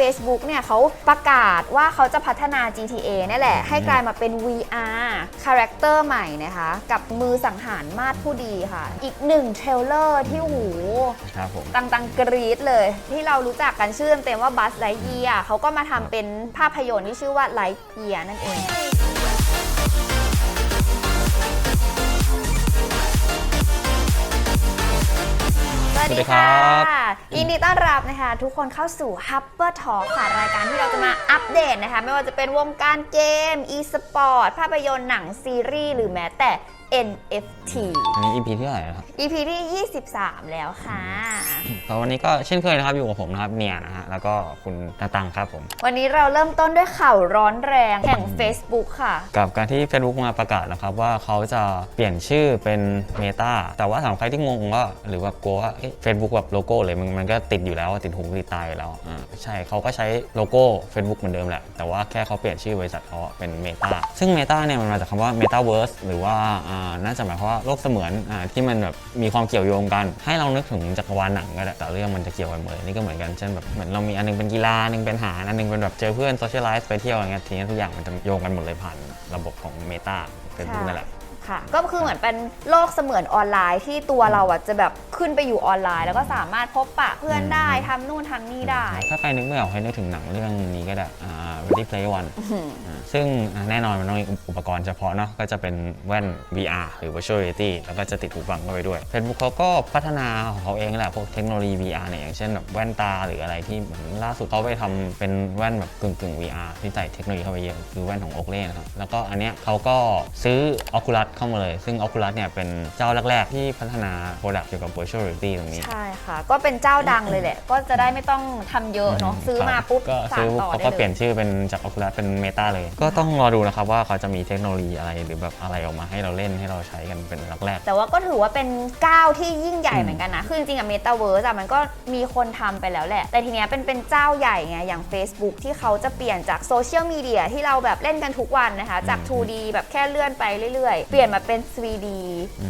Facebook เนี่ยเขาประกาศว่าเขาจะพัฒนา GTA นี่แหละ ให้กลายมาเป็น VR คาแรคเตอร์ใหม่นะคะ กับมือสังหารมาดผู้ดีค่ะ อีกหนึ่งเทรลเลอร์ที่หูครับผมตังตังกรี๊ดเลย ที่เรารู้จักกันชื่อเต็มๆว่าบัสไลท์เยียเขาก็มาทำเป็นภาพยนตร์ที่ชื่อว่าไลท์เยียนั่นเอง วัสดีค่ะยินดีต้อนรับนะคะ ทุกคนเข้าสู่ Hupper Talk ค่ะรายการที่เราจะมาอัปเดตนะคะ ไม่ว่าจะเป็นวงการเกม e-sport ภาพยนตร์หนังซีรีส์หรือแม้แต่ NFT อันนี้ EP ที่เท่าไหร่นะครับ EP ที่ 23 แล้วค่ะ ก็วันนี้ก็เช่นเคยนะครับอยู่กับผมนะครับเนียนะฮะแล้วก็คุณตาตังครับผม วันนี้เราเริ่มต้นด้วยข่าวร้อนแรงแห่ง Facebook ค่ะ กับการที่ Facebook มาประกาศนะครับว่าเขาจะเปลี่ยนชื่อเป็น Meta แต่ว่าสำหรับใครที่งงว่าหรือว่ากลัวว่าเฟซบุ๊กแบบโลโก้เลยมันมันก็ติดอยู่แล้วติดหูติดตาอยู่แล้วอ่าใช่เขาก็ใช้โลโก้ Facebook เหมือนเดิมแหละ แต่ว่าแค่เขาเปลี่ยนชื่อบริษัทเขาเป็น Meta ซึ่ง Meta เนี่ยมันมาจากคำว่า Metaverse หรือว่าอ่าน่าจะหมายความว่าโลกเสมือนอที่มันแบบมีความเกี่ยวโยงกัน ให้เรานึกถึงจักรวาลหนังก็ได้แต่เรื่องมันจะเกี่ยวกันหมดนี่ก็เหมือนกันเช่นแบบเหมือนเรามีอันหนึงเป็นกีฬาอันหนึงเป็นหารอันหนึงเป็นแบบเจอเพื่อนโซเชียลไลฟ์ไปเที่ยวอะไรเงี้ยทีนี้ทุกอย่างมันจะโยงกันหมดเลยผ่านระบบของเมตาเป็นต้นนั่นแหละ ค่ะ ก็คือเหมือนเป็นโลกเสมือนออนไลน์ที่ตัวเราอะจะแบบขึ้นไปอยู่ออนไลน์ แล้วก็สามารถพบปะเพื่อนได้ทำนู่นทำนี่ได้ ถ้าใครนึกไม่ออกให้นึกถึงหนังเรื่องนี้ก็ได้อ่า Ready Player One อ่าซึ่งอ่าแน่นอนมันต้องมีอุปกรณ์เฉพาะเนาะก็จะเป็นแว่น VR หรือ Virtual Reality แล้วก็จะติดหูฟังเข้าไปด้วย Facebook เขาก็พัฒนาของเขาเองแหละพวกเทคโนโลยี VR เนี่ยอย่างเช่นแบบแว่นตาหรืออะไรที่เหมือนล่าสุดเขาไปทำเป็นแว่นแบบกึ่งกึ่ง VR ที่ใส่เทคโนโลยีเข้าไปเยอะคือแว่นของ Oakley นะครับแล้วก็อันเนี้ยเขาก็ซื้อ Oculus เข้ามาเลย ซึ่ง Oculus เนี่ยเป็นเจ้าแรก ๆ ที่พัฒนา Product เกี่ยวกับ Virtual Reality ตรงนี้ ใช่ค่ะ ก็เป็นเจ้าดังเลยแหละ ก็จะได้ไม่ต้องทำเยอะเนาะซื้อมาปุ๊บก็สาซื้นอต่อเขาได้ก็เลเปลี่ยยนชื่อเป็นจาก Oculus เป็น Meta เลย ก็ต้องรอดูนะครับว่าเขาจะมีเทคโนโลยีอะไรหรือแบบอะไรออกมาให้เราเล่นให้เราใช้กันเป็นแรก แต่ว่าก็ถือว่าเป็นก้าวที่ยิ่งใหญ่อืมเหมือนกันนะ คือจริงๆอะเมตาเวิร์สอะมันก็มีคนทำไปแล้วแหละ แต่ทีเนี้ยเป็นเป็นเจ้าใหญ่ไง อย่าง Facebook ที่เขาจะเปลี่ยนจากโซเชียลมีเดียที่เราแบบเล่นกันทุกวันนะคะ จาก 2D แบบแค่เลื่อนไปเรื่อยๆ เปลี่ยนมาเป็น 3D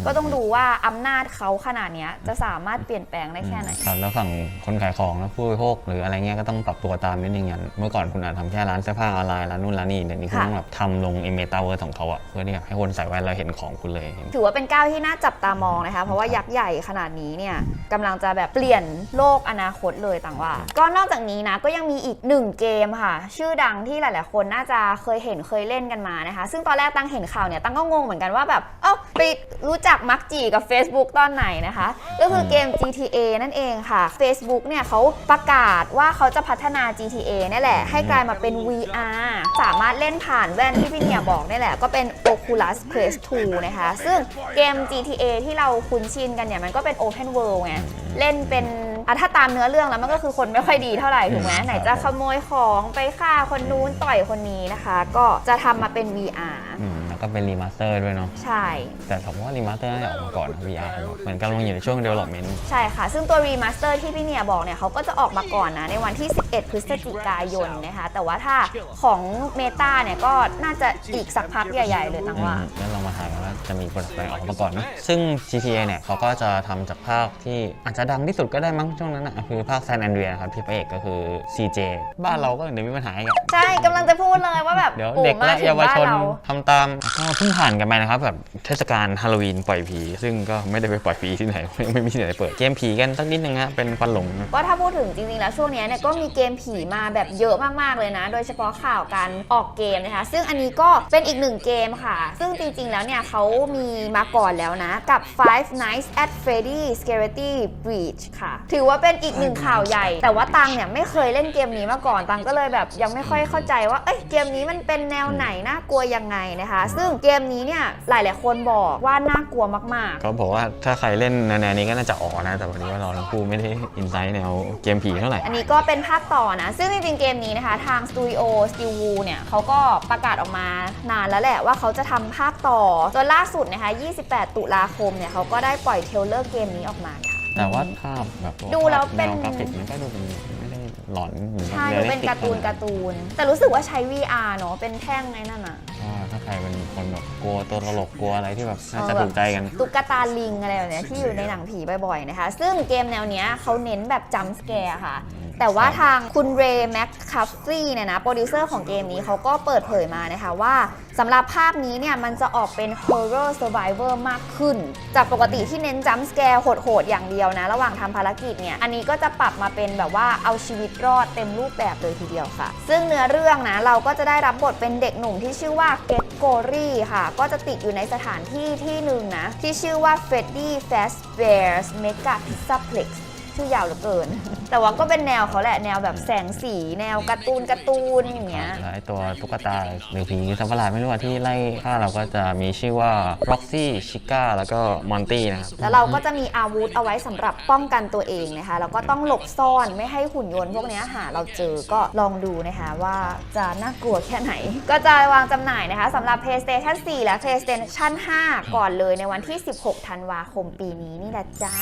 ก็ต้องดูว่าอำนาจเขาขนาดเนี้ยจะสามารถเปลี่ยนแปลงได้แค่ไหนๆครับแล้วฝั่งคนขายของแล้วผู้บริโภคหรืออะไรเงี้ยก็ต้องปรับตัวตามนิดนึงอย่างเมื่อก่อนคุณอาจทำแค่ร้านเสื้อผ้าออนไลน์ร้านนู่นร้านนี่เดี๋ยวนี้คุณค่ะ ต้องแบบทำลงเมตาเวิร์สของเขาอะเพื่อที่แบบให้คนใส่แว่นเราเห็นของคุณเลยเห็น ถือว่าเป็นก้าวที่น่าจับตามองนะคะ เพราะว่ายักษ์ใหญ่ขนาดนี้เนี่ยกำลังจะแบบเปลี่ยนโลกอนาคตเลยต่างว่า ก็นอกจากนี้นะก็ยังมีอีกหนึ่งเกมค่ะ ชื่อดังที่หลาย ๆ คนน่าจะเคยเห็นเคยเล่นกันมานะคะ ซึ่งตอนแรกตั้งเห็นข่าวเนี่ยตั้งก็งงเหมือนกันว่าแบบเอ้าไปรู้จักมักจีกับ Facebook ตอนไหนนะคะ ก็คือเกม GTA นั่นเองค่ะ Facebook เนี่ยเขาประกาศว่าเขาจะพัฒนา GTA นี่แหละ ให้กลายมาเป็น VR สามารถเล่นผ่านแว่นที่พี่เนียบอกนี่แหละ ก็เป็น Oculus Quest 2 นะคะ ซึ่งเกม GTA ที่เราคุ้นชินกันเนี่ยมันก็เป็น Open World ไงเล่นเป็นอะถ้าตามเนื้อเรื่องแล้วมันก็คือคนไม่ค่อยดีเท่าไหร่ถูกไหมอืมไหนจะขโมยของไปฆ่าคนนู้นต่อยคนนี้นะคะ ก็จะทำมาเป็น VR อืมแล้ว ก็เป็นรีมาสเตอร์ด้วยเนาะ ใช่ แต่ผมว่ารีมาสเตอร์น่าจะออกมาก่อนนะ VR ผมเหมือนกำลังอยู่ในช่วง development ใช่ค่ะ ซึ่งตัวรีมาสเตอร์ที่พี่เนียบอกเนี่ยเขาก็จะออกมาก่อนนะ ในวันที่ 11 พฤศจิกายนนะคะ แต่ว่าถ้าของ Meta เนี่ยก็น่าจะอีกสักพักใหญ่ ๆ เลยตังว่าอืมแล้วเรามาถ่ายกันว่า จะมีโปรดักต์อะไรออกมาก่อนเนอะซึ่ง GTA เนี่ยเขาก็จะทำจากภาคที่อาจจะดังที่สุดก็ได้มั้งช่วงนั้นนะคือภาคแซนแอนเดรียครับที่พระเอกก็คือ CJ บ้านเราก็เดี๋ยวมีปัญหาอีกอะใช่กำลังจะพูดเลยว่าแบบเดี๋ยวโอ้เด็กมาและถึงเยาวบ้านชนเราทำตามก็เพิ่งผ่านกันไปนะครับแบบเทศกาลฮาโลวีนปล่อยผี ซึ่งก็ไม่ได้ไปปล่อยผีที่ไหนไม่มีที่ไหนเปิดเกมผีกันสักนิดนึงนะเป็นควันหลงนะก็ถ้าพูดถึงจริงๆแล้วช่วงเนี้ยเนี่ยก็มีเกมผีมาแบบเยอะมากๆเลยนะ โดยเฉพาะข่าวการออกเกมนะคะซึ่งอันนี้ก็เป็นอีกหนึ่งเกมค่ะ ซึ่งจริงๆแล้วเนี่ยเขามีมาก่อนแล้วนะ กับ Five Nights at Freddy's Security Breach ค่ะ ถือว่าเป็นอีกหนึ่งข่าวใหญ่ แต่ว่าตังเนี่ยไม่เคยเล่นเกมนี้มาก่อน ตังก็เลยแบบยังไม่ค่อยเข้าใจว่า เอ้ยเกมนี้มันเป็นแนวไหนน่ากลัวยังไงนะคะ ซึ่งเกมนี้เนี่ยหลายๆคนบอกว่าน่ากลัวมากๆเขาบอกว่าถ้าใครเล่นแนวๆนี้ก็น่าจะอ๋อนะ แต่วันนี้ว่าเราทั้งคู่ไม่ได้อินไซต์แนวเกมผีเท่าไหร่ อันนี้ก็เป็นภาคต่อนะ ซึ่งจริงๆเกมนี้นะคะทางสตูดิโอสติวูเนี่ยเขาก็ประกาศออกมานานแล้วแหละว่าเขาจะทำภาคต่อจนล่าสุดนะคะ 28 ตุลาคมเนี่ยเขาก็ได้ปล่อยเทรลเลอร์เกมนี้ออกมาค่ะ แต่ว่าภาพแบบดูแล้วเป็นแนวกราฟิกมันก็ดูเป็นไม่ได้หลอนเหมือนใช่เรีดูยลลิเป็นสติการ์ตูนการ์ตูน แต่รู้สึกว่าใช้ VR เนอะเป็นแท่งไอ้นั่นอะอ่าถ้าใครเป็นคนแบบกลัวตัวตลกกลัวอะไรที่แบบน่าจะเออแบบถูกใจกัน ตุ๊กตาลิงอะไรแบบเนี้ยที่อยู่ในหนังผีบ่อยๆนะคะ ซึ่งเกมแนวเนี้ยเขาเน้นแบบจัมป์สแกร์ค่ะ แต่ว่าครับทางคุณเรย์แม็กคัฟฟี่เนี่ยนะโปรดิวเซอร์ของเกมนี้เขาก็เปิดเผยมานะคะว่า สำหรับภาคนี้เนี่ยมันจะออกเป็น Horror Survivor มากขึ้น จากปกติที่เน้นจัม p ์สแกร์โหดๆ อย่างเดียวนะ ระหว่างทำภารกิจเนี่ย อันนี้ก็จะปรับมาเป็นแบบว่าเอาชีวิตรอดเต็มรูปแบบเลยทีเดียวค่ะ ซึ่งเนื้อเรื่องนะ เราก็จะได้รับบทเป็นเด็กหนุ่มที่ชื่อว่าเกตโกรีค่ะ ก็จะติดอยู่ในสถานที่ที่หนึ่งนะ ที่ชื่อว่า Freddy Fazbear's Mega Pizza Plex ชื่อยาวเหลือเกิน แต่ว่าก็เป็นแนวเขาแหละแนวแบบแสงสี แนวการ์ตูนการ์ตูนอย่างเงี้ย แล้วไอตัวตุ๊กตาหรือผีสัมปราไม่รู้ว่าที่ไล่ฆ่าเราก็จะมีชื่อว่า Roxy Chica แล้วก็ Monty นะครับ แล้วเราก็จะมีอาวุธเอาไว้สำหรับป้องกันตัวเองนะคะแล้วก็ต้องหลบซ่อนไม่ให้หุ่นยนต์พวกเนี้ยหาเราเจอก็ลองดูนะคะว่าจะน่ากลัวแค่ไหน ก็จะวางจำหน่ายนะคะสำหรับ PlayStation 4 และ PlayStation 5 ก่อนเลยในวันที่ 16 ธันวาคมปีนี้นี่แหละจ้า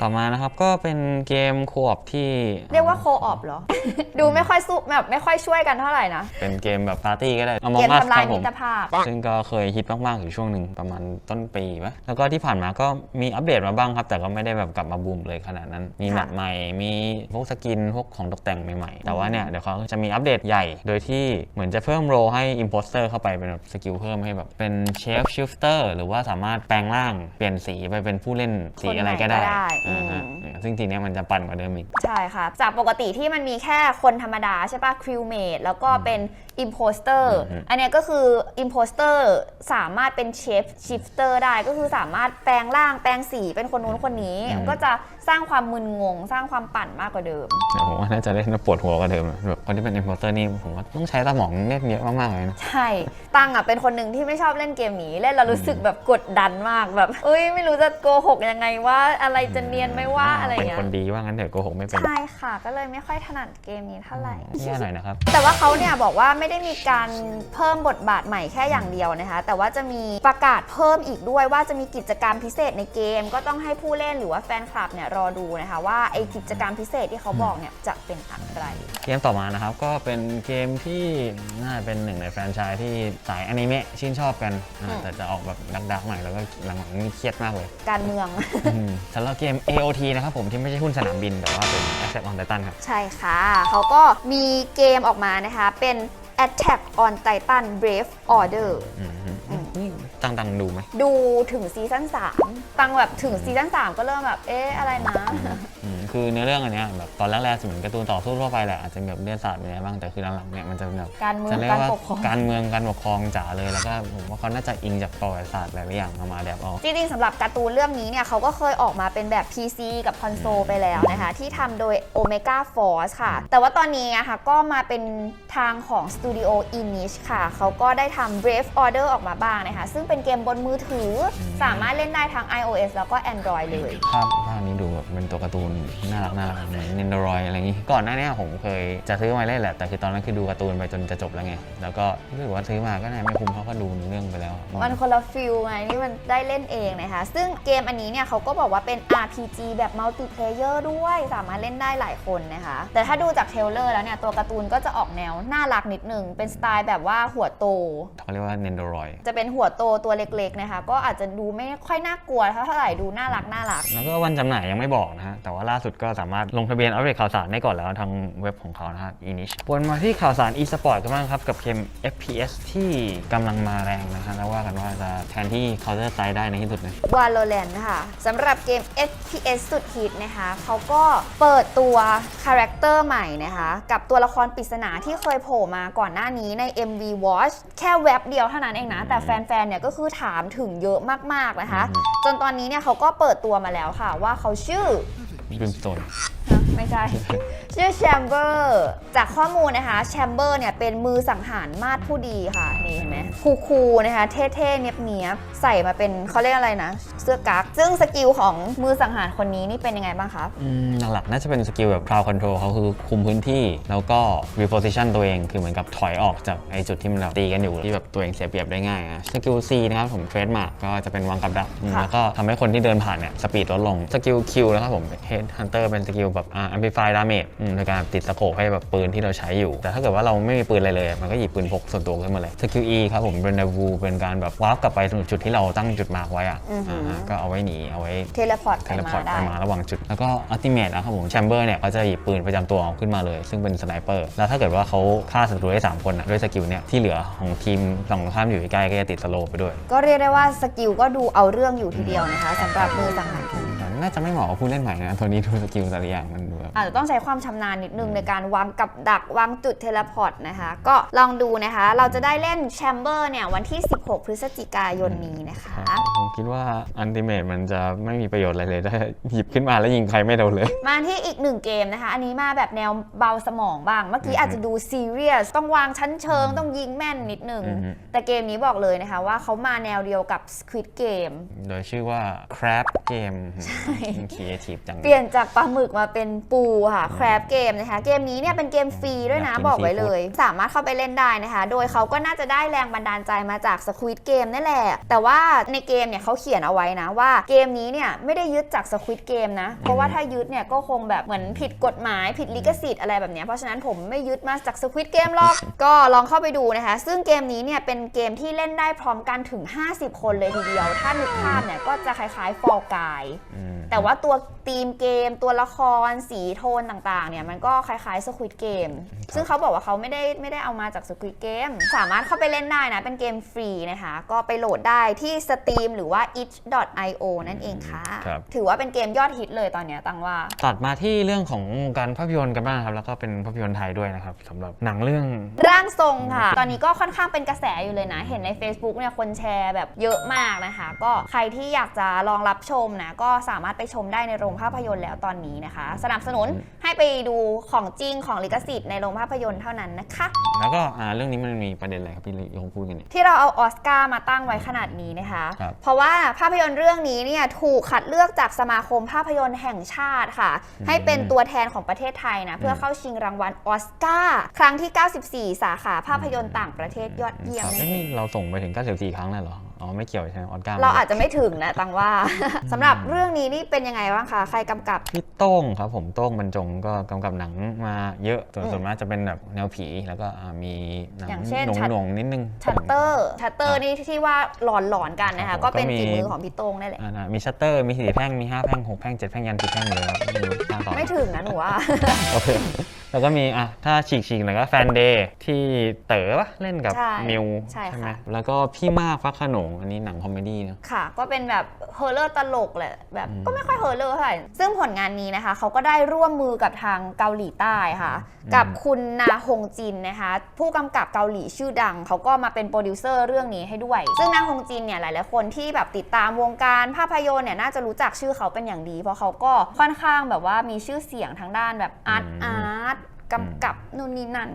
ต่อมานะครับก็เป็นเกมโคออปที่เรียกว่าโคออปเหรอ ดูไม่ค่อยสู้แบบไม่ค่อยช่วยกันเท่าไหร่นะ เป็นเกมแบบปาร์ตี้ก็ได้เก Among ม Us ทำลาคยรับผมิมตรภาพ ซึ่งก็เคยฮิตมาก ๆ อยู่ช่วงหนึ่งประมาณต้นปีปะแล้วก็ที่ผ่านมาก็มีอัปเดตมาบ้างครับ แต่ก็ไม่ได้แบบกลับมาบูมเลยขนาดนั้น มีค่ะแมปใหม่ มีพวกสกินพวกของตกแต่งใหม่ ๆ แต่ว่าเนี่ยเดี๋ยวเขาจะมีอัปเดตใหญ่ โดยที่เหมือนจะเพิ่มโรให้อิมโพสเตอร์เข้าไปเป็นแบบสกิลเพิ่มให้แบบเป็นเชฟชิฟเตอร์หรือว่าสามารถแปลงร่างเปลี่ยนสีไปเป็นผู้เล่นสีอะไรก็ได้คนไหนก็ได้อ่าฮะอืมซึ่งทีเนี้ยมันจะปั่นกว่าเดิมอีก ใช่ค่ะ จากปกติที่มันมีแค่คนธรรมดาใช่ปะคริวเมดแล้วก็เป็นอิมโพสเตอร์อืม อันเนี้ยก็คืออิมโพสเตอร์สามารถเป็นเชฟชิฟเตอร์ได้ก็คือสามารถแปลงร่างแปลงสีเป็นคนนู้นคนนี้มันก็จะสร้างความมึนงง สร้างความปั่นมากกว่าเดิมเดี๋ยวผมว่าน่าจะเล่นแล้วปวดหัวกว่าเดิมอะแบบคนที่เป็นอิมโพสเตอร์นี่ผมว่าต้องใช้สมองเล่นเยอะมากๆเลยนะ ใช่ ตังอะเป็นคนหนึ่งที่ไม่ชอบเล่นเกมนี้ เล่นแล้วรู้สึกแบบกดดันมากแบบเอ้ยไม่รู้จะโกหกยังไงว่าอะไรจะเนียนไหม่ว่าอะไรเป็นเงี้ยคนดีว่างั้นเถอะโกหกไม่เป็นใช่ค่ะ ก็เลยไม่ค่อยถนัดเกมนี้เท่าไหร่ แย่หน่อยนะครับ แต่ว่าเขาเนี่ยบอกว่าไม่ได้มีการเพิ่มบทบาทใหม่แค่อย่างเดียวนะคะ แต่ว่าจะมีประกาศเพิ่มอีกด้วยว่าจะมีกิจกรรมพิเศษในเกม ก็ต้องให้ผู้เล่นหรือว่าแฟนคลับเนี่ยรอดูนะคะว่าไอกิจกรรมพิเศษที่เขาบอกเนี่ยจะเป็นอะไร เกมต่อมานะครับก็เป็นเกมที่น่าจะเป็นหนึ่งในแฟรนไชส์ที่สายอนิเมะชื่นชอบกันอ่าอืม แต่จะออกแบบดักๆหน่อยแล้วก็หลังๆนี่เครียดมากเลย การเมือง อืมสำหรับเกม AOT นะครับผมที่ไม่ใช่หุ้นสนามบิน แต่ว่าเป็น Attack on Titan ครับ ใช่ค่ะ เขาก็มีเกมออกมานะคะ เป็น Attack on Titan Brave Order อืมนี่ตังๆดูไหม ดูถึงซีซั่น3ตังแบบถึงซีซั่น3 ก็เริ่มแบบ เอ๊ะ อะไรนะอืมคือในอเรื่องอันเนี้ยแบบตอนแรกๆเหมือนการ์ตูนต่อสู้ทั่วไปแหละอาจจะแบบเลือดสาดอะไรบ้างแต่คือหลังๆเนี่ยมันจะเป็นแบบการเมืองจะเรียการว่าปกครอง การเมืองการปกครองจ๋าเลยแล้วก็ผมว่าเขาน่าจะอิงจากประวัติศาสตร์หลายๆอย่างเอามาแบบเอาจริงๆสำหรับการ์ตูนเรื่องนี้เนี่ยเขาก็เคยออกมาเป็นแบบ PC กับคอนโซลไปแล้วนะคะ ที่ทำโดย Omega Force ค่ะ แต่ว่าตอนนี้นะคะก็มาเป็นทางของ Studio Inish ค่ะ เขาก็ได้ทำ Brave Order ออกมาบ้างนะคะ ซึ่งเป็นเกมบนมือถือ สามารถเล่นได้ทั้ง iOS แล้วก็ Android เลย ภาพภาพนี้ดูแบบเป็นตัวการ์ตูนน่ารักน่ารักเหมือน Nendoroid อะไรอย่างงี้ ก่อนหน้าเนี้ผมเคยจะซื้อมาเล่นแหละ แต่คือตอนนั้นคือดูการ์ตูนไปจนจะจบแล้วไง แล้วก็รู้สึกว่าซื้อมาก็น่าไม่คุ้มเพราะก็ดูเรื่องไปแล้ว มันคนละฟิลไงนี่มันได้เล่นเองนะคะ ซึ่งเกมอันนี้เนี่ยเขาก็บอกว่าเป็น RPG แบบมัลติเพลเยอร์ด้วย สามารถเล่นได้หลายคนนะคะ แต่ถ้าดูจากเทรลเลอร์แล้วเนี่ยตัวการ์ตูนก็จะออกแนวน่ารักนิดนึงเป็นสไตล์แบบว่าหัวโตเขาเรียกว่า Nendoroid จะเป็นหัวโตตัวเล็กๆนะคะ ก็อาจจะดูไม่ค่อยน่ากลัวเท่าไหร่ดูน่ารักน่ารัก แล้วก็วันจำหน่ายยังไม่บอกนะฮะ แต่ว่าล่าสุดก็สามารถลงทะเบียนอัปเดตข่าวสารได้ก่อนแล้วทางเว็บของเขานะฮะ Inish วนมาที่ข่าวสาร e-sport กันบ้างครับกับเกม FPS ที่กำลังมาแรงนะฮะแล้วว่ากันว่าจะแทนที่ Counter Strike ได้ในที่สุดนะ Valorant ค่ะสำหรับเกม FPS สุดฮิตนะคะเขาก็เปิดตัวคาแรคเตอร์ใหม่นะคะกับตัวละครปริศนาที่เคยโผล่มาก่อนหน้านี้ใน MV Watch แค่แว็บเดียวเท่านั้นเองนะ แต่แฟนๆ เนี่ยก็คือถามถึงเยอะมากๆนะคะอืมจนตอนนี้เนี่ยเขาก็เปิดตัวมาแล้วค่ะ ว่าเขาชื่อ Brimstone ฮะ ไม่ใช่ ชื่อแชมเบอร์จากข้อมูลนะคะแชมเบอร์เนี่ยเป็นมือสังหารมาดผู้ดีค่ะ นี่เห็นไหมคูลๆนะคะ เท่ๆเนียบๆใส่มาเป็นเขาเรียกอะไรนะ เสื้อกั๊กซึ่งสกิลของมือสังหารคนนี้นี่เป็นยังไงบ้างคะอืมหลักๆน่าจะเป็นสกิลแบบ crowd control เขาคือคุมพื้นที่ แล้วก็ reposition ตัวเองคือเหมือนกับถอยออกจากไอจุดที่มันแบบตีกันอยู่ที่แบบตัวเองเสียเปรียบได้ง่ายอะสกิล C นะครับผมเทรดมาร์กก็จะเป็นวางกับดักอืมค่ะ แล้วก็ทำให้คนที่เดินผ่านเนี่ยสปีดลดลงสกิล Q นะครับผม head hunter เป็นสกิลแบบอ่า amplify damage อืมโดยการติดสโคปให้แบบปืนที่เราใช้อยู่ แต่ถ้าเกิดว่าเราไม่มีปืนอะไรเลย มันก็หยิบปืนพกส่วนตัวขึ้นมาเลยสกิล E ครับผมเป็น v เป็นการแบบวาร์ปกลับไปถึงจุดที่เราตั้งจุดมาร์กไว้อะอือหืออ่าก็เอาไว้หนีเอาไว้เทเลพอร์ตเทไปเลพอมาร์ตได้ไปมาระหว่างจุด แล้วก็อัลติเมทนะครับผมแชมเบอร์เนี่ยเขาจะหยิบปืนประจำตัวเอาขึ้นมาเลย ซึ่งเป็นสไนเปอร์แล้วถ้าเกิดว่าเขาฆ่าศัตรูได้สามคนอะด้วยสกิลเนี่ยที่เหลือของทีมฝั่งตรงข้ามอยู่ใกล้ๆก็จะติดสโลว์ไปด้วย ก็เรียกได้ว่าสกิลก็ดูเอาเรื่องอยู่ทีเดียวนะคะสำหรับมือสังหารที น่าจะไม่เหมาะกับผู้เล่นใหม่นะตัวนี้ดูสกิลแต่ละอย่างมันดูแบบอาจจะต้องใช้ความชำนาญนิดนึงในการวางกับดักวางจุดเทเลพอร์ตนะคะ ก็ลองดูนะคะ เราจะได้เล่นแชมเบอร์เนี่ยวันที่ 16 พฤศจิกายนนี้นะคะ ผมคิดว่าอันติเมทมันจะไม่มีประโยชน์อะไรเลยถ้าหยิบขึ้นมาแล้วยิงใครไม่โดนเลย มาที่อีกหนึ่งเกมนะคะ อันนี้มาแบบแนวเบาสมองบ้าง เมื่อกี้อือฮึอาจจะดูซีเรียสต้องวางชั้นเชิงต้องยิงแม่นนิดนึง อือฮึ แต่เกมนี้บอกเลยนะคะว่าเขามาแนวเดียวกับ Squid Game โดยชื่อว่า Crab Game ครีเอทีฟจัง เปลี่ยนจากปลาหมึกมาเป็นปูค่ะ Crab Game นะคะ เกมนี้เนี่ยเป็นเกมฟรีด้วยนะอยากกินบอกไว้ซีฟู้ดเลย สามารถเข้าไปเล่นได้นะคะ โดยเขาก็น่าจะได้แรงบันดาลใจมาจาก Squid Game นั่นแหละ แต่ว่าในเกมเนี่ยเขาเขียนเอาไว้นะว่าเกมนี้เนี่ยไม่ได้ยึดจาก Squid Game นะ เพราะว่าถ้ายึดเนี่ยก็คงแบบเหมือนผิดกฎหมายผิดลิขสิทธิ์อะไรแบบเนี้ยเพราะฉะนั้นผมไม่ยึดมาจาก Squid Game หรอกก็ลองเข้าไปดูนะคะ ซึ่งเกมนี้เนี่ยเป็นเกมที่เล่นได้พร้อมกันถึง 50 คนเลยทีเดียว ถ้านึกภาพเนี่ยก็จะคล้ายๆ Fall Guy อืมแต่ว่าตัวธีมเกม ตัวละครสีโทนต่างๆ เนี่ยมันก็คล้ายๆ Squid Game ซึ่งเขาบอกว่าเขาไม่ได้ไม่ได้เอามาจาก Squid Game สามารถเข้าไปเล่นได้นะ เป็นเกมฟรีนะคะ ก็ไปโหลดได้ที่ Steam หรือว่า itch.io นั่นเองค่ะครับถือว่าเป็นเกมยอดฮิตเลยตอนเนี้ยตังว่า ตัดมาที่เรื่องของวงการภาพยนตร์กันบ้างครับ แล้วก็เป็นภาพยนตร์ไทยด้วยนะครับสำหรับหนังเรื่องร่างทรงค่ะ ตอนนี้ก็ค่อนข้างเป็นกระแสอยู่เลยนะ เห็นใน Facebook เนี่ยคนแชร์แบบเยอะมากนะคะ ก็ใครที่อยากจะลองรับชมนะก็สามารถไปชมได้ในโรงภาพยนตร์แล้วตอนนี้นะคะ สนับสนุนให้ไปดูของจริงของลิขสิทธิ์ในโรงภาพยนตร์เท่านั้นนะคะ แล้วก็อ่าเรื่องนี้มันมีประเด็นอะไรครับพี่ยงพูดกันเนี่ย ที่เราเอาออสการ์มาตั้งไว้ขนาดนี้นะคะ ครับ เพราะว่าภาพยนตร์เรื่องนี้เนี่ยถูกคัดเลือกจากสมาคมภาพยนตร์แห่งชาติค่ะอืมให้เป็นตัวแทนของประเทศไทยนะ เพื่อเข้าชิงรางวัลออสการ์ครั้งที่ 94 สาขาภาพยนตร์ต่างประเทศยอดเยี่ยมครับนั่เอ้นยเอนี่งเราส่งไปถึง94ครั้งเลยเหรอ อ๋อไม่เกี่ยวใช่ไหมออสการ์เราอาจจะไม่ถึงนะตังว่าสำหรับเรื่องนี้นี่เป็นยังไงบ้างคะใครกำกับพี่โต้งครับ ผมโต้งบรรจงก็กำกับหนังมาเยอะส่วนอืมส่วนมากจะเป็นแบบแนวผีแล้วก็อ่ามีหนังอย่างเช่นหน่วงชัดหน่วงๆนิดนึงชัตเตอร์ชัตเตอร์นี่ที่ว่าหลอนหลอนๆกันนะครัคะบก็เป็นก็มีฝีมือของพี่โต้งนั่นแหละอ่ามีชัตเตอร์มีสี่แพร่งมีห้าแพร่งหกแพร่งเจ็ดแพร่งยันสิบแพร่งเลยครับไม่รู้สร้างต่อไม่ถึงนะหนูว่าโอเค แล้วก็มีอะถ้าฉีกฉีกๆหน่อยก็แฟนเดย์ที่เต๋อปะเล่นกับใช่มิวใช่ค่ะ ไหมแล้วก็พี่มากฟักขนงอันนี้หนังคอมเมดี้เนอะ ค่ะ ก็เป็นแบบเฮอร์เลอร์ตลกแหละแบบอืมก็ไม่ค่อยเฮอร์เลอร์เท่าไหร่ซึ่งผลงานนี้นะคะเขาก็ได้ร่วมมือกับทางเกาหลีใต้ค่ะกับคุณนาฮงจินนะคะ ผู้กำกับเกาหลีชื่อดัง เขาก็มาเป็นโปรดิวเซอร์เรื่องนี้ให้ด้วย ซึ่งนาฮงจินเนี่ยหลายๆคนที่แบบติดตามวงการภาพยนตร์เนี่ยน่าจะรู้จักชื่อเขาเป็นอย่างดี เพราะเขาก็ค่อนข้างแบบว่ามีชื่อเสียงทางด้านแบบอาร์ตอืมอาร์ต กำกับนู่นนี่นั่น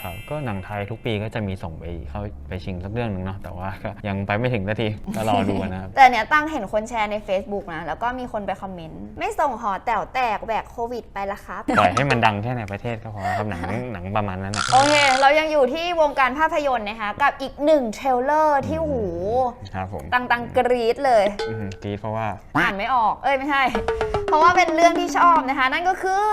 ครับ ก็หนังไทยทุกปีก็จะมีส่งไปเข้าไปชิงสักเรื่องหนึ่งเนาะแต่ว่าก็ยังไปไม่ถึงนาทีก็รอดูกันนะครับ แต่เนี่ยตั้งเห็นคนแชร์ใน Facebook นะ แล้วก็มีคนไปคอมเมนต์ ไม่ส่งหอแต๋วแตกแบกโควิดไปละครับ ปล่อยให้มันดังแค่ในประเทศก็พอครับหนังหนังประมาณนั้นนะโอเค เรายังอยู่ที่วงการภาพยนตร์นะคะกับอีกหนึ่งเทรลเลอร์ที่หูครับผมตังตังๆกรี๊ดเลยอื้อหือกรีดเพราะว่าอ่านไม่ออกเอ้ยไม่ใช่เพราะว่าเป็นเรื่องที่ชอบนะคะ นั่นก็คือ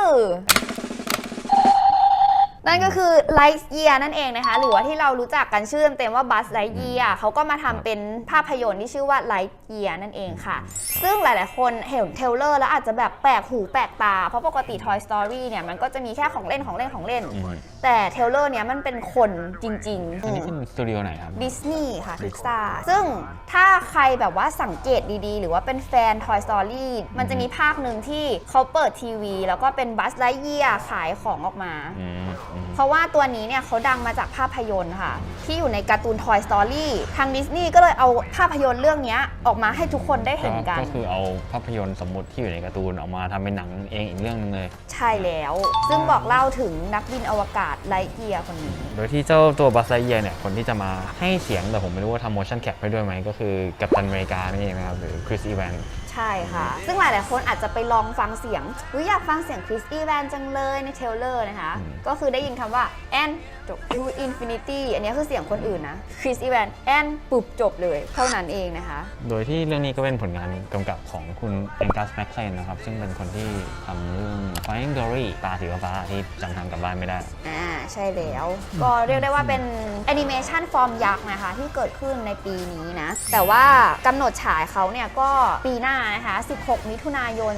นั่นก็คือ Light Year นั่นเองนะคะ หรือว่าที่เรารู้จักกันชื่อเต็มๆว่า Buzz Lightyear เขาก็มาทำเป็นภาพยนตร์ที่ชื่อว่า Light Year นั่นเองค่ะ ซึ่งหลายๆ คนเห็นเทรลเลอร์แล้วอาจจะแบบแปลกหูแปลกตา เพราะปกติ Toy Story เนี่ยมันก็จะมีแค่ของเล่นของเล่นของเล่นอืม แต่เทรลเลอร์เนี้ยมันเป็นคนจริงอันนี้เป็นสตูดิโอไหนครับ ดิสนีย์ค่ะพิกซาซึ่งถ้าใครแบบว่าสังเกตดีๆ หรือว่าเป็นแฟน Toy Story มันจะมีภาคหนึ่งที่เขาเปิดทีวี แล้วก็เป็นบัสไลเยียขายของออกมาอืมอืมเพราะว่าตัวนี้เนี่ยเขาดังมาจากภาพยนตร์ค่ะ ที่อยู่ในการ์ตูน Toy Story ทางดิสนีย์ก็เลยเอาภาพยนตร์เรื่องเนี้ยออกมาให้ทุกคนได้เห็นกัน ก็คือเอาภาพยนตร์สมมติที่อยู่ในการ์ตูนออกมาทำเป็นหนังเองอีกเรื่องหนึงเลย ใช่แล้ว ซึ่งบอกเล่าถึงนักบินอวกาศไลเกียร์คนนี้ โดยที่เจ้าตัวบัสไลเยียเนี่ย คนที่จะมาให้เสียงแต่ผมไม่รู้ว่าทำ motion cap ให้ด้วยไหมก็คือกัปตันอเมริกานี่เองนะครับหรือคริสอีแวน ใช่ใช่ค่ะ ซึ่งหลายๆคนอาจจะไปลองฟังเสียงหรืออยากฟังเสียงคริสอีแวนจังเลยในเทรลเลอร์นะคะอืมก็คือได้ยินคำว่า and จบ to infinity อันนี้คือเสียงคนอื่นนะคริสอีแวน and ปุบจบเลย เท่านั้นเองนะคะ โดยที่เรื่องนี้ก็เป็นผลงานกำกับของคุณแองกัสแมคเคลนนะครับ ซึ่งเป็นคนที่ทำเรื่อง Flying Dory ตาสีฟ้าๆที่จำทางกลับบ้านไม่ได้ อ่าใช่แล้ว ก็เรียกได้ว่าเป็นแอนิเมชันฟอร์มยักษ์นะคะ ที่เกิดขึ้นในปีนี้นะ แต่ว่ากำหนดฉายเขาเนี่ยก็ปีหน้านะคะ 16 มิถุนายน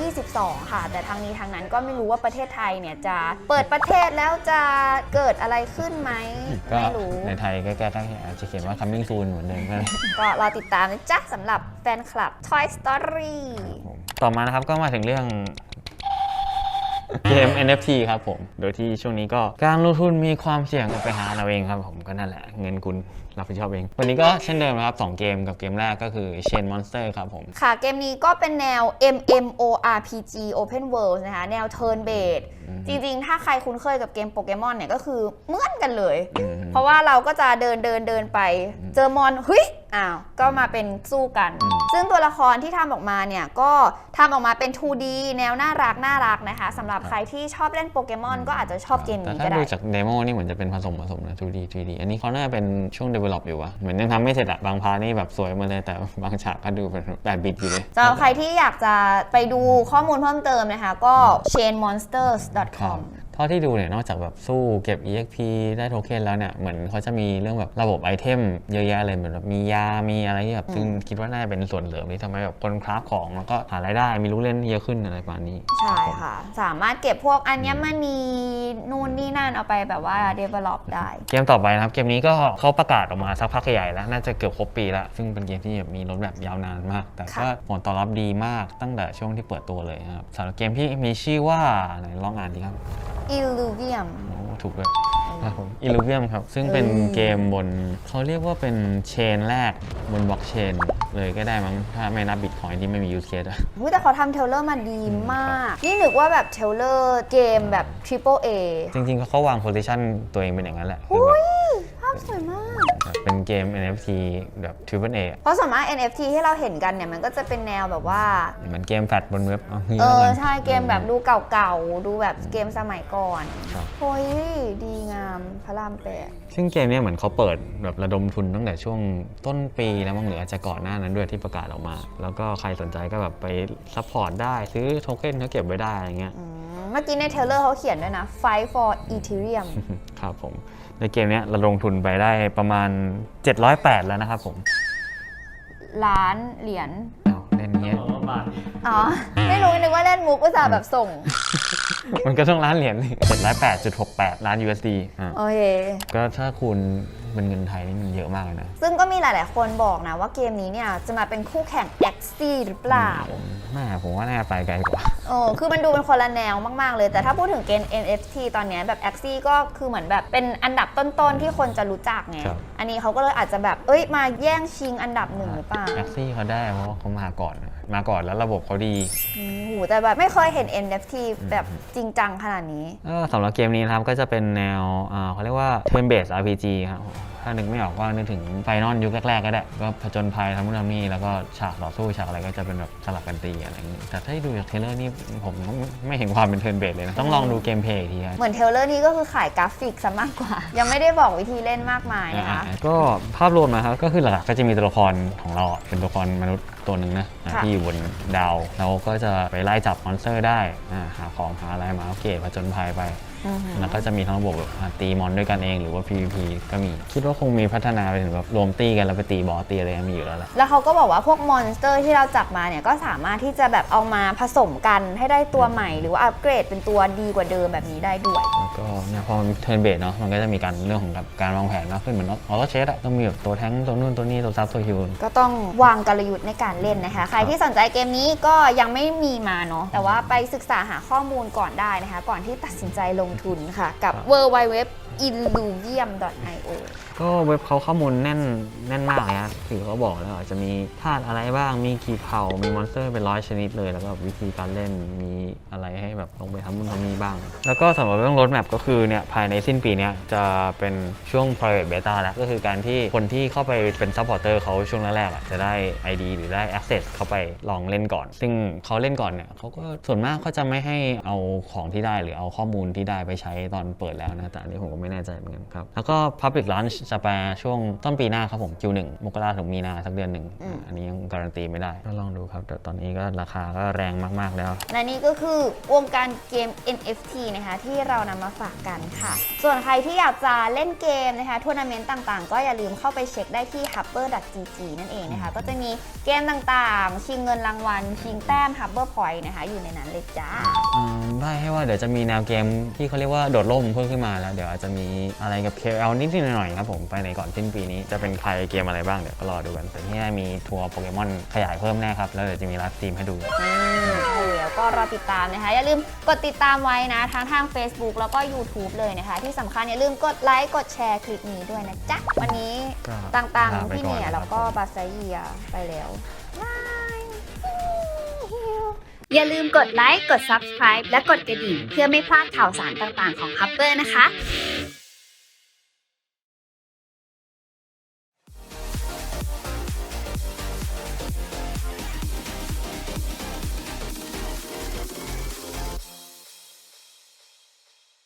2022 ค่ะ แต่ทางนี้ทางนั้นก็ไม่รู้ว่าประเทศไทยเนี่ยจะเปิดประเทศแล้วจะเกิดอะไรขึ้นไหมก็ไม่รู้ ในไทยใกล้ๆอาจจะเขียนว่า coming soon เหมือนเดิมก็ได้ก็รอติดตามนะจ๊ะสำหรับแฟนคลับ Toy Story ผมต่อมานะครับก็มาถึงเรื่อง เกม NFT ครับผม โดยที่ช่วงนี้ก็การลงทุนมีความเสี่ยงไปหาเราเองครับผมก็นั่นแหละ เงินคุณรับผิดชอบเอง วันนี้ก็เช่นเดิมนะครับสองเกมกับเกมแรกก็คือ Chain Monster ครับผม ค่ะ เกมนี้ก็เป็นแนว MMORPG Open World นะคะ แนว Turn Based อืมจริงๆ ถ้าใครคุ้นเคยกับเกมโปเกมอนเนี่ยก็คือเหมือนกันเลยอืมเพราะว่าเราก็จะเดินเดินเดินไป เจอมอนเฮ้ยอ้าวก็มาเป็นสู้กันอืม ซึ่งตัวละครที่ทำออกมาเนี่ยก็ทำออกมาเป็น 2D แนวน่ารักน่ารักนะคะสำหรับใครที่ชอบเล่นโปเกมอนก็อาจจะชอบเกมแต่นี้ถ้าก็ได้ ดูจากเดโมนี่เหมือนจะเป็นผสมผสมนะ 2D 3D อันนี้เขาน่าจะเป็นช่วง develop อยู่วะเหมือนยังทำไม่เสร็จอะบางพาร์ทนี่แบบสวยหมาเลยแต่บางฉากก็ดูเป็นแบบบิดอยู่เลย สำหรับใครที่อยากจะไปดูข้อมูลเพิ่มเติมนะคะ ก็ครับ chainmonsters.com เท่าที่ดูเนี่ยนอกจากแบบสู้เก็บ EXP ได้โทเค็นแล้วเนี่ยเหมือนเขาจะมีเรื่องแบบระบบไอเทมเยอะแยะเลยเหมือนแบบมียา มีอะไรที่แบบซึ่งคิดว่าน่าจะเป็นส่วนเหลือที่ทำให้แบบคนคราฟของแล้วก็หารายได้มีลูกเล่นเยอะขึ้นอะไรประมาณนี้ ใช่ค่ะ สามารถเก็บพวกอัญมณีนู่นนี่นั่นเอาไปแบบว่า develop ได้ เกมต่อไปนะครับ เกมนี้ก็เขาประกาศออกมาสักพักใหญ่แล้ว น่าจะเกือบครบปีแล้ว ซึ่งเป็นเกมที่แบบมีรถแบบยาวนานมาก แต่ก็ผลตอบรับดีมากตั้งแต่ช่วงที่เปิดตัวเลยครับสำหรับเกมที่มีชื่อว่าไหนลองอ่านดีครับ illuvium โอ้ถูกเลยครับผม Illuvium ครับ ซึ่งเป็นอืมเกมบนเขาเรียกว่าเป็นเชนแรกบนบล็อกเชนเลยก็ได้มั้งถ้าไม่นับบิตคอยที่ไม่มียูสเคสอะอุ๊ยแต่เขาทำเทรลเลอร์มาดีมาก นี่นึกว่าแบบเทรลเลอร์เกมแบบ triple A จริงๆเขาเขาวางโพ i ิชันตัวเองเป็นอย่างนั้นแหละคืออุ้แบบยภาพสวยมากแบบเป็นเกม NFT แบบ Triple A อะเพราะส่วนมาก NFT ที่เราเห็นกันเนี่ยมันก็จะเป็นแนวแบบว่า เหมือนเกมแฟลชบนเว็บเอางี้เอแล้วอกันใช่เกมแบบดูเก่าๆ ดูแบบเกมสมัยก่อนครับโอ้ยดีงามพระรามแปดซึ่งเกมเนี้เหมือนเขาเปิดแบบระดมทุนตั้งแต่ช่วงต้นปีแล้วมั้งหรืออาจจะก่อนหน้านั้นด้วยที่ประกาศออกมา แล้วก็ใครสนใจก็แบบไปซัพพอร์ตได้ซื้อโทเค็นเขาเก็บไว้ได้อะไรเงี้ยอืมเมื่อกี้ในเทรลเลอร์เขาเขียนด้วยนะ fight for ethereum ครับผม ในเกมเนี้ยเราลงทุนไปได้ประมาณ 708 แล้วนะครับผมล้านเหรียญเอาเล่นเงี้ย อ๋อ ไม่รู้นึกว่าเล่นมุกอุตส่าห์แบบส่ง มันก็ต้องล้านเหรียญ708.68 ล้าน USD อะโอเค ก็ถ้าคุณ เป็นเงินไทยนี่มันเยอะมากเลยนะ ซึ่งก็มีหลาย ๆ คนบอกนะว่าเกมนี้เนี่ยจะมาเป็นคู่แข่ง a x i หรือเปล่า แม่ผมว่าน่าจะไปไกลกว่าเออคือมันดูเป็นคนละแนวมาก ๆ เลย แต่ถ้าพูดถึงเกม NFT ตอนเนี้ยแบบ a x i ก็คือเหมือนแบบเป็นอันดับต้น ๆ ที่คนจะรู้จักไง ครับ อันนี้เขาก็เลยอาจจะแบบ เอ้ย มาแย่งชิงอันดับหนึ่งหรือเปล่าแท็กซี่เขาได้เพราะว่าเขามาก่อน มาก่อนแล้วระบบเขาดีโอ้โหแต่แบบไม่เคยเห็น NFT แบบจริงจังขนาดนี้ก็สำหรับเกมนี้นะครับก็จะเป็นแนวอ่าเขาเรียกว่า turn based RPG ครับ ถ้านึกไม่ออกก็นึกถึงไฟนอลยุคแรกๆก็ได้ ก็ผจญภัยทำนู่นทำนี่แล้วก็ฉากต่อสู้ฉากอะไรก็จะเป็นแบบสลับกันตีอะไรอย่างนี้ แต่ถ้าดูจากเทรลเลอร์นี่ผมก็ไม่เห็นความเป็น turn based เลยนะ ต้องลองดูเกมเพลย์อีกทีครับ เหมือนเทรลเลอร์นี้ก็คือขายกราฟิกซะมากกว่า ยังไม่ได้บอกวิธีเล่นมากมายนะคะอ่าก็ภาพรวมนะครับก็คือหลักๆก็จะมีตัวละครของเราอะเป็นตัวละครมนุษย์ตัวหนึ่งนะอ่าค่ะที่อยู่บนดาวเราก็จะไปไล่จับมอนสเตอร์ได้อ่าหาของหาอะไรมาอัปเกรดผจญภัยไปอือหือ แล้วก็จะมีทั้งระบบแบบอ่าตีมอนด้วยกันเองหรือว่า PVP ก็มี คิดว่าคงมีพัฒนาไปถึงแบบรวมตีกันแล้วไปตีบอสตีอะไรมีอยู่แล้วแหละแล้วเขาก็บอกว่าพวกมอนสเตอร์ที่เราจับมาเนี่ยก็สามารถที่จะแบบเอามาผสมกันให้ได้ตัวใหม่ หรือว่าอัปเกรดเป็นตัวดีกว่าเดิมแบบนี้ได้ด้วยแล้ว ก็เนี่ยพอมันเทิร์นเบสเนาะมันก็จะมีการเรื่องของแบบการวางแผนมากขึ้นเหมือนออโต้เชสอะต้องมีแบบตัวแท้งตัวนู่นตัวนี้ตัวซับตัวฮิวก็ต้องวางกลยุทธ์ในการเล่นนะคะ ใครที่สนใจเกมนี้ก็ยังไม่มีมาเนาะแต่ว่าไปศึกษาหาข้อมูลก่อนได้นะคะ ก่อนที่ตัดสินใจลงทุนค่ะ กับ w w w illuvium.io ก็เว็บเขาข้อมูลแน่นแน่นมากเลยฮะคือเขาบอกแล้วจะมีธาตุอะไรบ้าง มีกี่เผ่า มีมอนสเตอร์เป็นร้อยชนิดเลย แล้วก็วิธีการเล่น มีอะไรให้แบบลงไปทำนู่นทำนี่บ้าง แล้วก็สำหรับเรื่องรถแมพก็คือเนี่ยภายในสิ้นปีเนี้ยจะเป็นช่วง private beta แล้ว ก็คือการที่คนที่เข้าไปเป็น supporter เขาช่วงแรกๆอะจะได้ ID หรือได้ access เข้าไปลองเล่นก่อน ซึ่งเขาเล่นก่อนเนี่ยเขาก็ส่วนมากเขาจะไม่ให้เอาของที่ได้หรือเอาข้อมูลที่ได้ไปใช้ตอนเปิดแล้วนะ แต่อันนี้ผมก็ไม่แน่ใจเหมือนกันครับ แล้วก็ public launch จะไปช่วงต้นปีหน้าครับผม Q1 มกราถึงมีนาสักเดือนหนึ่งอืม อันนี้ยังการันตีไม่ได้ก็ลองดูครับ แต่ตอนนี้ก็ราคาก็แรงมากๆแล้ว และนี่ก็คือวงการเกม NFT นะคะที่เรานำมาฝากกันค่ะ ส่วนใครที่อยากจะเล่นเกมนะคะทัวร์นาเมนต์ต่างๆ ก็อย่าลืมเข้าไปเช็คได้ที่ hubber.gg นั่นเองนะคะ ก็จะมีเกมต่างๆ ชิงเงินรางวัล ชิงแต้ม hubber point นะคะ อยู่ในนั้นเลยจ้าอืมได้ให้ว่าเดี๋ยวจะมีแนวเกมที่เขาเรียกว่าโดดร่มเพิ่มขึ้นมาแล้ว เดี๋ยวอาจจะมีอะไรกับ KL นิดๆหน่อยๆครับผมไปในก่อนสิ้นปีนี้จะเป็นใครเกมอะไรบ้างเดี๋ยวก็รอดูกันแต่ที่แน่มีทัวร์โปเกมอนขยายเพิ่มแน่ครับ แล้วเดี๋ยวจะมีไลฟ์สตรีมให้ดู อืมใช่แล้วก็รอติดตามนะคะ อย่าลืมกดติดตามไว้นะทั้งทาง Facebook แล้วก็ YouTube เลยนะคะ ที่สำคัญอย่าลืมกดไลค์กดแชร์คลิปนี้ด้วยนะจ๊ะ วันนี้ก็ต่างลาๆ ไปพี่ก่อนเนี่ย นะครับ แล้วก็บาซาเยียไปแล้วบาย อย่าลืมกดไลค์กด Subscribe และกดกระดิ่งเพื่อไม่พลาดข่าวสารต่างๆของ h u b b e r นะคะ